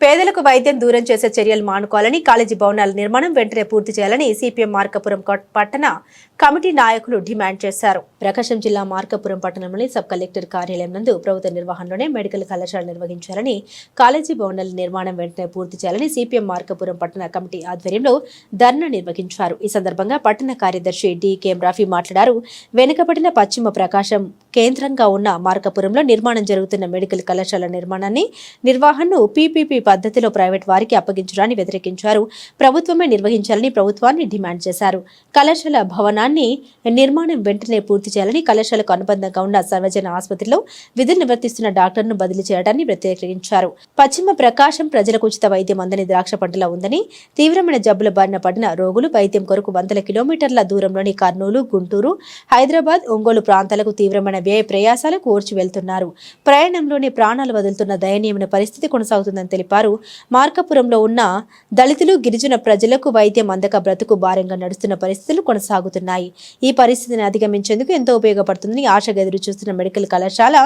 పేదలకు వైద్యం దూరం చేసే చర్యలు మానుకోవాలని కాలేజీ భవనాల నిర్మాణం వెంటనే పూర్తి చేయాలని సిపిఎం మార్కపురం పట్టణ కమిటీ నాయకులు డిమాండ్ చేశారు. ప్రకాశం జిల్లా మార్కపురం పట్టణంలోని సబ్ కలెక్టర్ కార్యాలయం నందు ప్రభుత్వ నిర్వహణలోనే మెడికల్ కళాశాల నిర్వహించాలని కాలేజీ భవనాల నిర్మాణం వెంటనే పూర్తి చేయాలని సిపిఎం మార్కపురం పట్టణ కమిటీ ఆధ్వర్యంలో ధర్నా నిర్వహించారు. ఈ సందర్భంగా పట్టణ కార్యదర్శి డికేఎం రఫీ రాఫీ మాట్లాడారు. వెనుకబడిన పశ్చిమ ప్రకాశం కేంద్రంగా ఉన్న మార్కపురంలో నిర్మాణం జరుగుతున్న మెడికల్ కళాశాల నిర్మాణాన్ని నిర్వహణను పీపీపీ పద్ధతిలో ప్రైవేట్ వారికి అప్పగించడాన్ని వ్యతిరేకించారు. ప్రభుత్వమే నిర్వహించాలని ప్రభుత్వాన్ని డిమాండ్ చేశారు. కళాశాల భవనాన్ని నిర్మాణం వెంటనే పూర్తి చేయాలని కళాశాలకు అనుబంధంగా ఉన్న సర్వజన ఆసుపత్రిలో విధులు నివర్తిస్తున్న డాక్టర్ను బదిలీ చేయడాన్ని వ్యతిరేకించారు. పశ్చిమ ప్రకాశం ప్రజలకు ఉచిత వైద్యం అందని ద్రాక్ష పంటలా ఉందని తీవ్రమైన జబ్బుల బారిన పడిన రోగులు వైద్యం కొరకు వందల కిలోమీటర్ల దూరంలోని కర్నూలు గుంటూరు హైదరాబాద్ ఒంగోలు ప్రాంతాలకు తీవ్రమైన వ్యయ ప్రయాసాలకు ఓర్చి వెళ్తున్నారు. ప్రయాణంలోనే ప్రాణాలు వదులుతున్న దయనీయమైన పరిస్థితి కొనసాగుతుందని తెలిపారు. మార్కాపురంలో ఉన్న దళితులు గిరిజన ప్రజలకు వైద్యం అందక బ్రతుకు భారంగా నడుస్తున్న పరిస్థితులు కొనసాగుతున్నాయి. ఈ పరిస్థితిని అధిగమించేందుకు ఎంతో ఉపయోగపడుతుందని ఆశగా ఎదురు చూస్తున్న మెడికల్ కళాశాల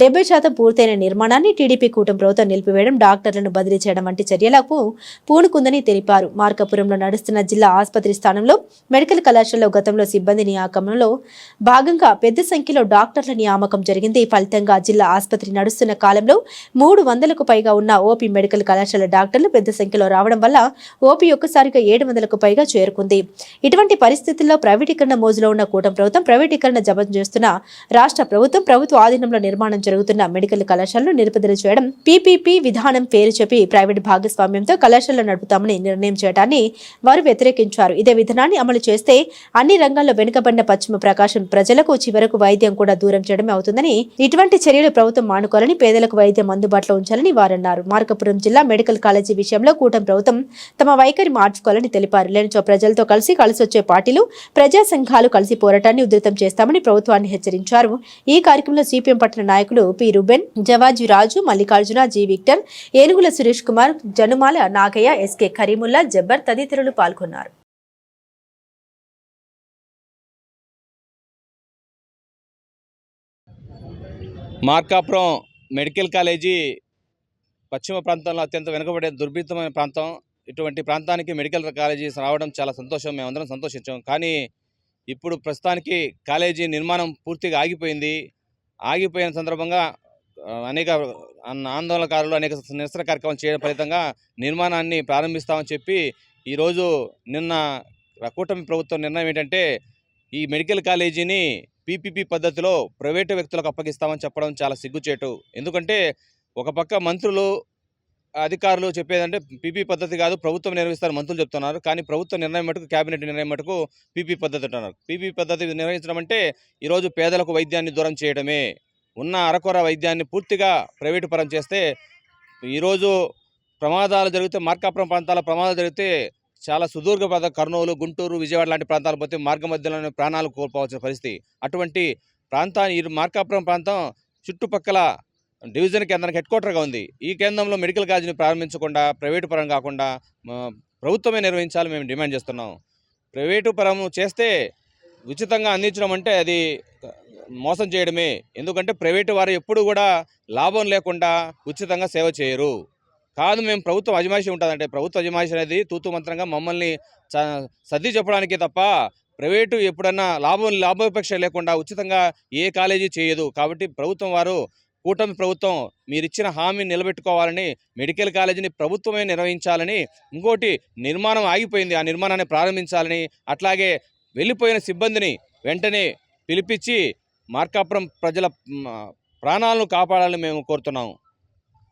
డెబ్బై శాతం పూర్తయిన నిర్మాణాన్ని టీడీపీ కూటమి ప్రభుత్వం నిలిపివేయడం డాక్టర్లను బదిలీ చేయడం వంటి చర్యలకు పూనుకుందని తెలిపారు. మార్కాపురంలో నడుస్తున్న జిల్లా ఆసుపత్రి స్థానంలో మెడికల్ కళాశాలలో గతంలో సిబ్బంది నియామకంలో భాగంగా పెద్ద సంఖ్యలో డాక్టర్ల నియామకం జరిగింది. ఫలితంగా జిల్లా ఆసుపత్రి నడుస్తున్న కాలంలో మూడు వందలకు పైగా ఉన్న ఓపీ మెడికల్ కళాశాల డాక్టర్లు పెద్ద సంఖ్యలో రావడం వల్ల ఓపీ ఒక్కసారిగా ఏడు వందలకు పైగా చేరుకుంది. ఇటువంటి పరిస్థితుల్లో ప్రైవేటీకరణ మోజులో ఉన్న కూటమి ప్రభుత్వం ప్రైవేటీకరణ జపం చేస్తున్న రాష్ట్ర ప్రభుత్వం ప్రభుత్వ ఆధీనంలో నిర్మాణం జరుగుతున్న మెడికల్ కళాశాలను నిలుపుదల చేయడం పీపీపీ విధానం పేరు చెప్పి ప్రైవేట్ భాగస్వామ్యంతో కళాశాలను నడుపుతామని నిర్ణయం చేయడాన్ని వారు వ్యతిరేకించారు. ఇదే విధానాన్ని అమలు చేస్తే అన్ని రంగాల్లో వెనుకబడిన పశ్చిమ ప్రకాశం ప్రజలకు చివరకు వైద్యం కూడా దూరం చేయడమే అవుతుందని ఇటువంటి చర్యలు ప్రభుత్వం మానుకోవాలని పేదలకు వైద్యం అందుబాటులో ఉంచాలని వారన్నారు. మార్కపురం జిల్లా మెడికల్ కాలేజీ విషయంలో కూటమి ప్రభుత్వం తమ వైఖరి మార్చుకోవాలని తెలిపారు. లేనిచో ప్రజలతో కలిసి కలిసి వచ్చే పార్టీలు ప్రజా సంఘాలు కలిసి పోరాటాన్ని ఉధృతం చేస్తామని ప్రభుత్వాన్ని హెచ్చరించారు. ఈ కార్యక్రమంలో సిపిఎం పట్టణ నాయకులు P Ruben Jawaji Raju Mallikarjuna G Victor Enugula Suresh Kumar Janumala Nagaiah SK Karimulla Jabbar తదితరులు పాల్గొన్నారు. మార్కాపురం మెడికల్ కాలేజీ పశ్చిమ ప్రాంతంలో అత్యంత వెనుకబడే దుర్భితమైన ప్రాంతం. ఇటువంటి ప్రాంతానికి మెడికల్ కాలేజీ రావడం చాలా సంతోషం. మేమందరం సంతోషించాం. కానీ ఇప్పుడు ప్రస్తుతానికి కాలేజీ నిర్మాణం పూర్తిగా ఆగిపోయింది. ఆగిపోయిన సందర్భంగా అనేక ఆందోళనకారులు అనేక నిరసన కార్యక్రమం చేయడం ఫలితంగా నిర్మాణాన్ని ప్రారంభిస్తామని చెప్పి ఈరోజు నిన్న కూటమి ప్రభుత్వం నిర్ణయం ఏంటంటే ఈ మెడికల్ కాలేజీని పీపీపీ పద్ధతిలో ప్రైవేటు వ్యక్తులకు అప్పగిస్తామని చెప్పడం చాలా సిగ్గుచేటు. ఎందుకంటే ఒక పక్క మంత్రులు అధికారులు చెప్పేదంటే పీపీ పద్ధతి కాదు ప్రభుత్వం నిర్వహిస్తారు మంత్రులు చెప్తున్నారు. కానీ ప్రభుత్వ నిర్ణయం మటుకు కేబినెట్ నిర్ణయం మటుకు పీపీ పద్ధతి అంటున్నారు. పీపీ పద్ధతి నిర్వహించడం అంటే ఈరోజు పేదలకు వైద్యాన్ని దూరం చేయడమే. ఉన్న అరకొర వైద్యాన్ని పూర్తిగా ప్రైవేటు పరం చేస్తే ఈరోజు ప్రమాదాలు జరిగితే మార్కాపురం ప్రాంతాల ప్రమాదాలు జరిగితే చాలా సుదూర్ఘ ప్రాంత కర్నూలు గుంటూరు విజయవాడ లాంటి ప్రాంతాలు పోతే మార్గ మధ్యలోనే ప్రాణాలు కోల్పోవాల్సిన పరిస్థితి. అటువంటి ప్రాంతాన్ని ఈ మార్కాపురం ప్రాంతం చుట్టుపక్కల డివిజన్ కేంద్రానికి హెడ్ క్వార్టర్గా ఉంది. ఈ కేంద్రంలో మెడికల్ కాలేజీని ప్రారంభించకుండా ప్రైవేటు పరం కాకుండా ప్రభుత్వమే నిర్వహించాలి మేము డిమాండ్ చేస్తున్నాం. ప్రైవేటు పరం చేస్తే ఉచితంగా అందించడం అంటే అది మోసం చేయడమే. ఎందుకంటే ప్రైవేటు వారు ఎప్పుడు కూడా లాభం లేకుండా ఉచితంగా సేవ చేయరు. కాదు మేము ప్రభుత్వం అజమాయిషి ఉంటుందంటే ప్రభుత్వ అజమాయిషి అనేది తూతు మంత్రంగా మమ్మల్ని సర్ది చెప్పడానికి తప్ప ప్రైవేటు ఎప్పుడన్నా లాభం లాభాపేక్ష లేకుండా ఉచితంగా ఏ కాలేజీ చేయదు. కాబట్టి ప్రభుత్వం వారు కూటమి ప్రభుత్వం మీరిచ్చిన హామీ నిలబెట్టుకోవాలని మెడికల్ కాలేజీని ప్రభుత్వమే నిర్వహించాలని ఇంకోటి నిర్మాణం ఆగిపోయింది. ఆ నిర్మాణాన్ని ప్రారంభించాలని అట్లాగే వెళ్ళిపోయిన సిబ్బందిని వెంటనే పిలిపించి మార్కాపురం ప్రజల ప్రాణాలను కాపాడాలని మేము కోరుతున్నాము.